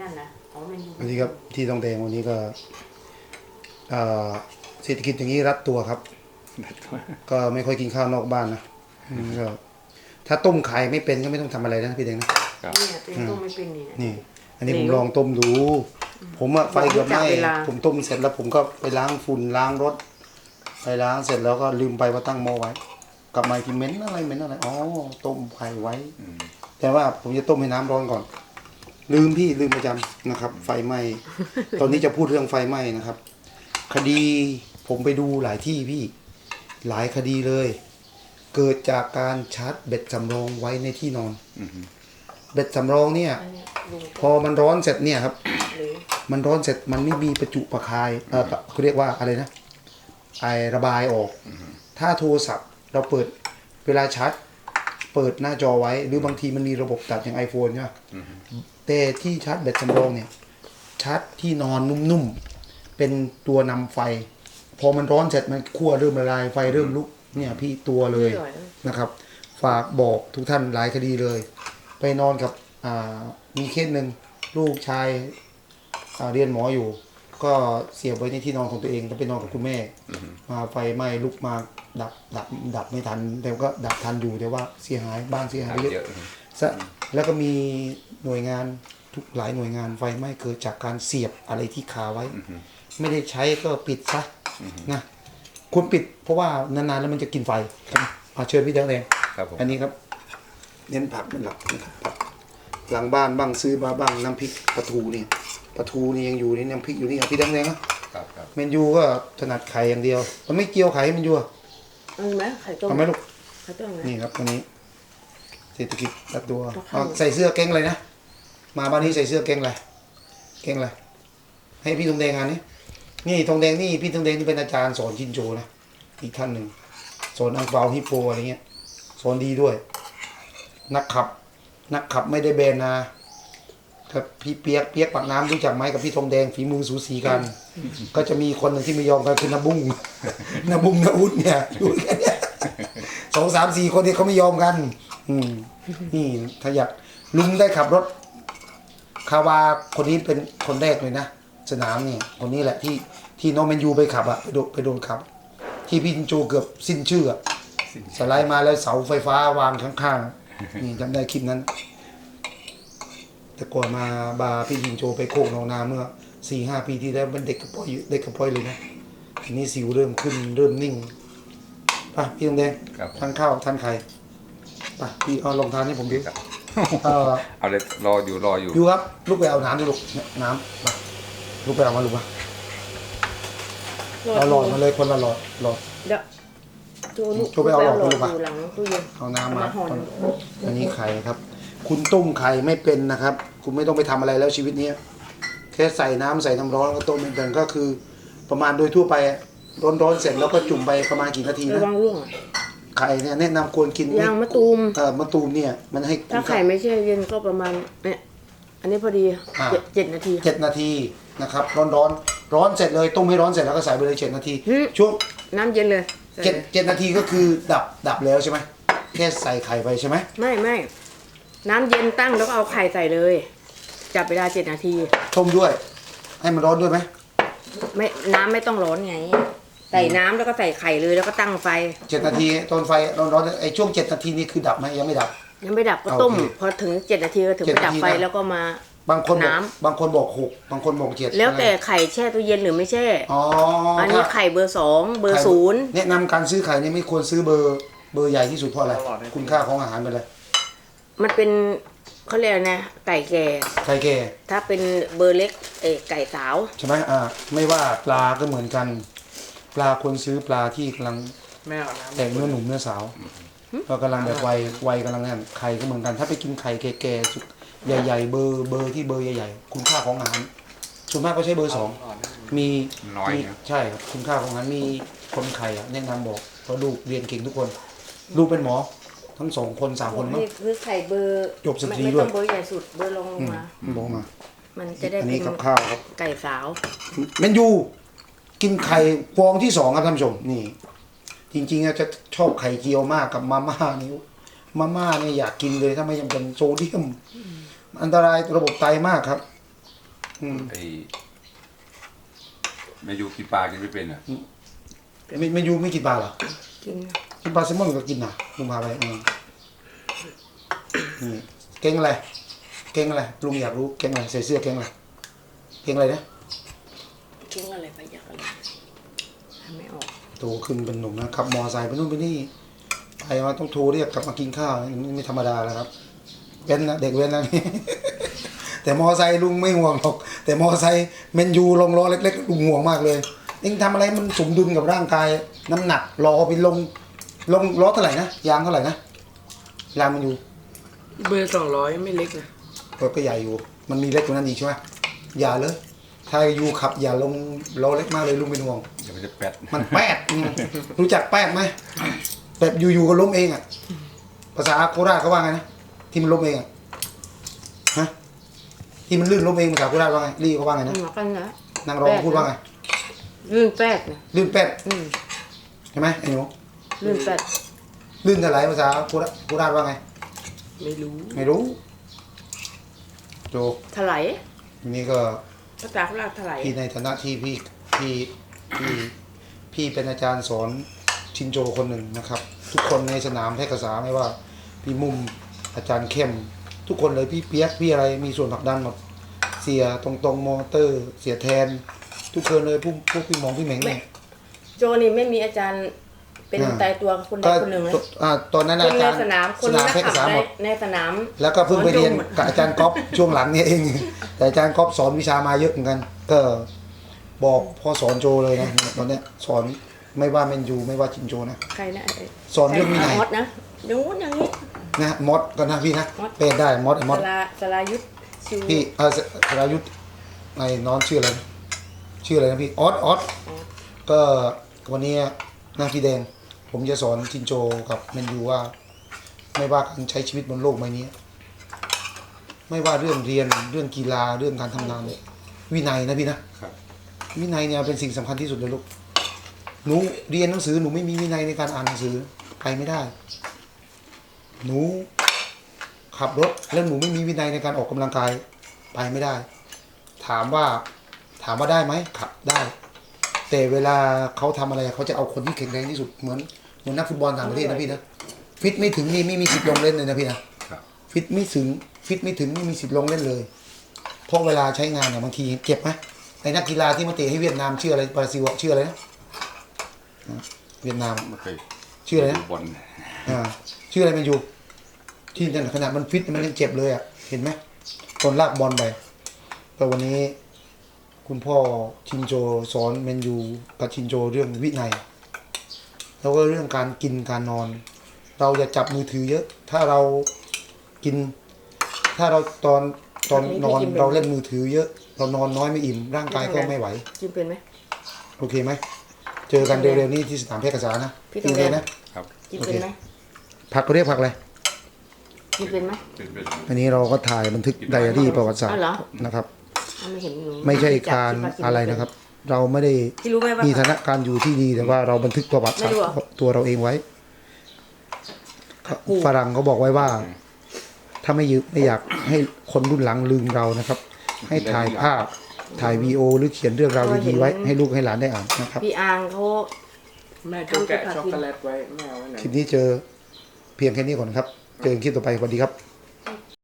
นั่นนะอ๋อมันอยู่วันนี้ครับที่ต้องแดงวันนี้ก็เอ่อเศรษฐกิจอย่างนี้รัดตัวครับ ก็ไม่ค่อยกินข้าวนอกบ้านนะอืมก็ถ้าต้มไข่ไม่เป็นก็ไม่ต้องทำอะไรนะพี่แดงนะ เนี่ยตัวเองต้มไม่เป็นนี่นะ นี่ อันนี้เหลผวมลองต้มดู ผมอะไฟเกือบไหม้จับเวลา ผมต้มเสร็จแล้วผมก็ไปล้างฝุ่นล้างรถ ไปล้างเสร็จแล้วก็ลืมไปว่าตั้งหม้อไว้ กลับมาอีกทีเหม็นอะไรเหม็นอะไร อ๋อ ต้มไข่ไว้ แต่ว่าผมจะต้มให้น้ำร้อนก่อน ลืมพี่ลืมประจำนะครับ ไฟไหม้ตอนนี้จะพูดเรื่องไฟไหม้นะครับ คดีผมไปดูหลายที่พี่หลายคดีเลย เกิดจากการชาร์จเบ็ดสำรองไว้ในที่นอนเบ็ดสำรองเนี่ยอันเนี้ยลุงพอมันร้อนเสร็จเนี่ยครับหรือมันร้อนเสร็จมันไม่มีประจุประคายเออเขาเรียกว่าอะไรนะไอระบายออก ถ้าโทรศัพท์เราเปิดเวลาชาร์จเปิดหน้าจอไว้ หรือบางทีมันมีระบบตัดอย่าง iPhone ใช่ไหม แต่ที่ชาร์จแบตสำรองเนี่ยชาร์จที่นอนนุ่มๆ เป็นตัวนำไฟ พอมันร้อนเสร็จมันขั้วเริ่มละลายไฟเริ่มลุกเนี่ยพี่ตัวเลยอร่อยเลยนะครับ ฝากบอกทุกท่านหลายคดีเลย ไปนอนกับอ่ามีเคสหนึ่งลูกชายอ่าเรียนหมออยู่ ก็เสียบไว้ในที่นอนของตัวเองแล้วไปนอนกับคุณแม่มาไฟไหม้ลุกมาดับดับดับไม่ทันแต่ก็ดับทันอยู่แต่ว่าเสียหายบ้านเสียหายเยเยอะอะซะ แล้วก็มีหน่วยงานทุกหลายหน่วยงานไฟไหม้เกิดจากการเสียบอะไรที่คาไว้ ไม่ได้ใช้ก็ปิดซะนะควรปิดเพราะว่านานๆแล้วมันจะกินไฟครับเอาเชิญพี่แดงแดงครับผมอันนี้ครับ เน้นผักเป็นหลักนะครับผักหลังบ้านบ้างซื้อมาบ้างน้ำพริกปลาทูนี่ปลาทูนี่ยังอยู่นี่น้ำพริกอยู่นี่เอาพี่แดงแดงนะครับครับเมนยูก็ถนัดไข่อย่างเดียว มันไม่เกี่ยวไข่เมนยูอะเอาไหมไข่ต้มเอาไหมลูกไข่ต้มไหมนี่ครับวันนี้เศรษฐกิจรัดตัวเอาเข้าเอาใส่เสื้อเก้งอะไรนะ มาบ้านนี้ใส่เสื้อเก้งอะไรเก้งอะไรให้พี่ธงแดงงานนี้นี่ธงแดงนี่พี่ธงแดงนี่เป็นอาจารย์สอนชินโจนะอีกท่านหนึ่งสอนอังเปาฮิปโปอะไรเงี้ยสอนดีด้วย นักขับ นักขับไม่ได้แบนนะครับพี่เปียกเปียกปากน้ำรู้จักไหมกับพี่ธงแดงฝีมือสูสีกัน ก็จะมีคนหนึ่งที่ไม่ยอมกันคือนาบุ้งนาบุ้งนาอุดเนี่ยอยู่กันเนี่ยสองสามสี่คนที่เขาไม่ยอมกัน อืมนี่ถ้าอยากลุงได้ขับรถ คาวาคนนี้เป็นคนแรกเลยนะ สนามนี่ คนนี้แหละที่ที่น้องแมนยูไปขับอะไปโดนไปโดนขับ ที่พี่จินโจเกือบสิ้นชื่ออะสไลด์มาแล้วเสาไฟฟ้าวางข้างๆ นี่จำได้คลิปนั้น แต่ก่อนมาบาร์พี่จินโจไปโคกหนองนาเมื่อสี่ห้าปีที่แล้วมันเด็กกระป๋อยอยู่เด็กกระป๋อยเลยนะทีนี้สิวเริ่มขึ้นเริ่มนิ่งไปพี่ตงแดงครับทานข้าวทานไข่ ไปพี่เอาลองทานให้ผมดิครับเออเอาเลยรออยู่รออยู่อยู่ครับลูกไปเอาน้ำดิลูกเนี่ยน้ำมาลูกไปเอามาลูกมาเอาหลอดมาเลยคนละหลอดหลอด เดี๋ยวจูลูกจูไปเอาหลอดหลอดลูกมาอยู่หลังตู้เย็น เอาน้ำมาเอามาห่อหนึ่ง อันนี้ไข่ครับ คุณต้มไข่ไม่เป็นนะครับ คุณไม่ต้องไปทำอะไรแล้วชีวิตเนี้ยแค่ใส่น้ำใส่น้ำร้อนแล้วก็ต้มเป็นก็คือ ประมาณโดยทั่วไปร้อนๆเสร็จแล้วก็จุ่มไปประมาณกี่นาทีระนะวังร่วงอะ ไข่เนี่ยแนะนำควรกินยางมะตูม เอ่อมะตูมเนี่ยมันให้ถ้าไข่ไม่ใช่เย็นก็ประมาณเนี่ยอันนี้พอดีอ่า เจ็ดเจ็ดนาที เจ็ดนาทีนะครับร้อนร้อนๆร้อนเสร็จเลยต้มให้ร้อนเสร็จแล้วก็ใส่ไปเลยเจ็ดนาทีอืมช่วงน้ำเย็นเลยใส่เจ็ดเลยเจ็ดนาทีก็คือดับดับแล้วใช่ไหมแค่ใส่ไข่ไปใช่ไหมไม่ไม่น้ำเย็นตั้งแล้วก็เอาไข่ใส่เลย จับเวลาเจ็ดนาที ต้มด้วย ให้มันร้อนด้วยไหมไม่น้ำไม่ต้องร้อนไง ใส่น้ำแล้วก็ใส่ไข่เลยแล้วก็ตั้งไฟ เจ็ดนาทีตอนไฟร้อนร้อนๆไอ้ช่วงเจ็ดนาทีนี่คือดับไหมยังไม่ดับ ยังไม่ดับก็ต้ม โอเคพอถึงเจ็ดนาทีก็ถึงเจ็ดไปดับนาทีไฟนะ แล้วก็มา บางคนบอกน้ำ บางคนบอกหกบางคนบอกเจ็ดแล้วแต่ไข่แช่ตู้เย็นหรือไม่แช่ อ๋ออันนี้ถ้าไข่เบอร์สองเบอร์ศูนย์แนะนำการซื้อไข่นี่ไม่ควรซื้อเบอร์เบอร์ใหญ่ที่สุดเพราะอะไรคุณค่าของอาหารเป็นอะไรมันเป็นเขาเรียกอะไรนะ ไก่แก่ ไข่แก่ถ้าเป็นเบอร์เล็กเอยไก่สาว ใช่ไหมอ่าไม่ว่าปลาก็เหมือนกัน ปลาควรซื้อปลาที่กำลังไม่เอาน้ำแต่งเนื้อหนุ่มเนื้อสาวก็กำลังแบบวัยวัยกำลังนั่นไข่ก็เหมือนกัน ถ้าไปกินไข่แก่ๆสุกใหญ่ ๆ เบอร์เบอร์ที่เบอร์ใหญ่ๆคุณค่าของอาหารส่วนมากก็ใช้เบอร์สองก่อนนะมีน้อยมีนะใช่ครับคุณค่าของอาหารมีคนไข่อะแนะนำบอกเพราะลูกเรียนเก่งทุกคน ลูกเป็นหมอ ทั้งสองคนสามคนมั้ง นี่คือไข่เบอร์จบสตรีไม่ด้วยต้องเบอร์ใหญ่สุดเบอร์รองลงอืมมา บอกมา มันจะได้อันเป็นี้นกับข้าวครับไก่สาว เมนยู กินไข่ฟองที่สองครับท่านผู้ชมนี่ จริงๆอะจะชอบไข่เจียวมากกับมาม่านี่มาม่าเนี่ยอยากกินเลยถ้าไม่จำเป็นโซเดียม อันตรายระบบไตมากครับ อืมไอ้แม่ยูกินปลากินไม่เป็นอะไม่ไม่ยูไม่กินปลาเหรอกินกินปลาแซลมอนก็กินนะลุงพาไปอืมนี่เก่งอะไรเก่งอะไรลุงอยากรู้เก่งอะไรใส่เสื้อเก่งอะไรเก่งอะไรนะ กินอะไรไปอยากอะไรทำไม่ออก โตขึ้นเป็นหนุ่มนะขับมอไซค์ไปนู่นไปนี่ไปมาต้องโทรเรียกกลับมากินข้าวนี่ไม่ธรรมดาแล้วครับเว้นนะเด็กเว้นนะนี่ แต่มอไซค์ลุงไม่ห่วงหรอก แต่มอไซค์เมนยูลงล้อเล็กๆลุงห่วงมากเลยเองทำอะไรมันสมดุลกับร่างกาย น้ำหนักรอไปลง ลงล้อเท่าไหร่นะยางเท่าไหร่นะยางมันอยู่เบอร์สองร้อยไม่เล็กนะ เออก็ใหญ่อยู่ มันมีเล็กกว่านั้นอีกใช่ไหมอย่าเลย ถ้ายูขับอย่าลงล้อเล็กมากเลยลุงเป็นห่วงอย่าไปจะแปดมันแป๊ดอืมรู้จักแป๊ดไหมแบบอยู่ๆก็ล้มเองอะ ภาษาโคราชเขาว่าไงนะที่มันล้มเองอะฮะที่มันลื่นล้มเองภาษาโคราชว่าไงรีเขาว่าไงมันนะมากันนะนางรองพูดว่าไงลื่นแป๊ดนะลื่นแป๊ดอืมใช่ไหมไอ้หนูลื่นแป๊ดลื่นเท่าไหร่ภาษาโคราชโคราชว่าไง ไม่รู้ ไม่รู้โจถลายนี่ก็ ภาษาโคราชถลายพี่ในฐานะที่พี่พี่พี่พี่เป็นอาจารย์สอนชินโจคนหนึ่งนะครับ ทุกคนในสนามแพร่กษาไม่ว่า พี่มุมอาจารย์เข้ม ทุกคนเลยพี่เปียกพี่อะไรมีส่วนผลักดันหมดเสียตรงตรงๆมอเตอร์ เสียแทน ทุกคนเลยพวกพวกพี่หมองพี่เหม่งเนี่ยโจนี่ไม่มีอาจารย์เป็นอ่าตายตัวคนใดก็คนหนึ่งนะอ่าตอนนั้นคอานในจารย์สนามคนสนามนักแพร่กขับษาในหมดในสนาม แล้วก็เพิ่งไปเรียนสอนโจหมดกับอาจารย์ก๊อฟช่วงหลังเนี่ยเอง แต่อาจารย์ก๊อฟสอนวิชามาเยอะเหมือนกัน ก็บอกพ่อสอนโจเลยนะตอนเนี้ยสอนไม่ว่าเมนยูไม่ว่าจินโจนะ ใครนะไสอนเรื่องวินัย มดนะอย่างงู้นอย่างนี้ นะมดก็นะพี่นะมด เป็นได้มดไอ้มสดลาสลายุทธชิวพี่เออสรายุทธไอ้น้องชื่ออะไรนะชื่ออะไรนะพี่ออสออสก็วันนี้หน้าพี่แดง ผมจะสอนจินโจกับเมนยูว่า ไม่ว่าการใช้ชีวิตบนโลกใบนี้ ไม่ว่าเรื่องเรียนเรื่องกีฬาเรื่องการทำงานเนี่ยวินัยนะพี่นะครับวินัยเนี่ยเป็นสิ่งสำคัญที่สุดเลยลูกหนูเรียนหนังสือหนูไม่มีวินัยในการอ่านหนังสือไปไม่ได้ หนูขับรถแล้วหนูไม่มีวินัยในการออกกำลังกายไปไม่ได้ ถามว่าถามว่าได้ไหมขับได้ แต่เวลาเขาทำอะไรเขาจะเอาคนที่แข็งแรงที่สุดเหมือนเหมือนนักฟุตบอลต่างประเทศนะพี่นะฟิตไม่ถึงนี่ไม่มีสิทธิ์ลงเล่นเลยนะพี่นะครับฟิตไม่ถึง ฟิตไม่ถึงไม่มีสิทธิ์ลงเล่นเลยเพราะเวลาใช้งานเนี่ยบางทีเจ็บไหมไอ้นักกีฬาที่มาเตะให้เวียดนามชื่ออะไรบราซิลอะชื่ออะไรนะเวียดนามไม่เคยชื่ออะไรนะดูบอลอ่าชื่ออะไรแมันอยู่ที่นั่นขนาดมันฟิตมันยังเจ็บเลยอะเห็นไหมตอนลากบอลไปแต่วันนี้ คุณพ่อชินโจสอนเมนยูกับชินโจเรื่องวินัย แล้วก็เรื่องการกินการนอน เราอย่าจับมือถือเยอะ ถ้าเรากิน ถ้าเราตอนตอนนอนเราเล่นมือถือเยอะ เรานอนน้อยไม่อิ่มร่างกายก็ไม่ไหว กินเป็นไหม โอเคไหม เจอกันเร็วๆนี้ที่สนามเพชรกษานะพี่ต้องดีเลยเรียนนะ ครับกินเป็นไหมผักเขาเรียกผักอะไร กินเป็นไหม เป็นเป็นอันนี้เราก็ถ่ายบันทึกไดอารี่ประวัติศาสตอ๋ร์อเหรอ นะครับ เอาไม่เห็นหนูไม่ใช่การจับที่อะไรนะครับ เราไม่ได้พี่รู้ไหมว่า มีฐานะการอยู่ที่ดีแต่ว่าเราบันทึกประวัติศาสตไม่รู้ร์เหรอ ตัวเราเองไว้กูฝรั่งเขาบอกไว้ว่า ถ้าไม่ยึไม่อยากให้คนรุ่นหลังลืมเรานะครับ ให้ถ่ายภาพถ่ายวีโอหรือเขียนเรื่องราวดีๆไว้ให้ลูกให้หลานได้อ่านนะครับพี่อางเขาแม่จะแกะช็อกโกแลตไว้ไม่เอาไว้ไหนคลิปนี้เจอเพียงแค่นี้ก่อนครับ เจอกันคลิปต่อไปสวัสดีครับ